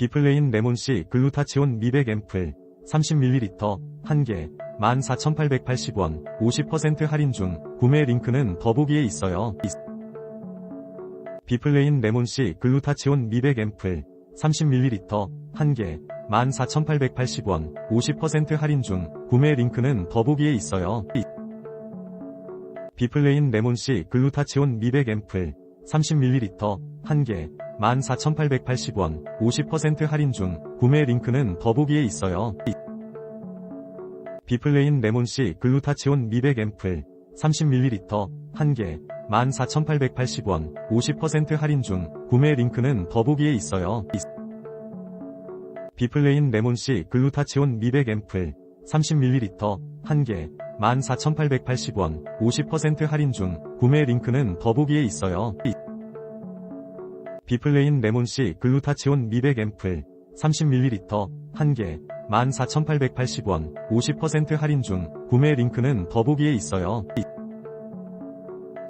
비플레인 레몬C 글루타치온 미백 앰플 30ml 1개 14,880원 50% 할인 중 구매 링크는 더보기에 있어요. 비플레인 레몬C 글루타치온 미백 앰플 30ml 1개 14,880원 50% 할인 중 구매 링크는 더보기에 있어요. 비플레인 레몬C 글루타치온 미백 앰플 30ml 1개 14,880원 50% 할인 중 구매 링크는 더보기에 있어요. 비플레인 레몬C 글루타치온 미백 앰플 30ml 1개 14,880원 50% 할인 중 구매 링크는 더보기에 있어요. 비플레인 레몬C 글루타치온 미백 앰플 30ml 1개 14,880원 50% 할인 중 구매 링크는 더보기에 있어요. 비플레인 레몬C 글루타치온 미백 앰플 30ml 1개 14,880원 50% 할인 중 구매 링크는 더보기에 있어요.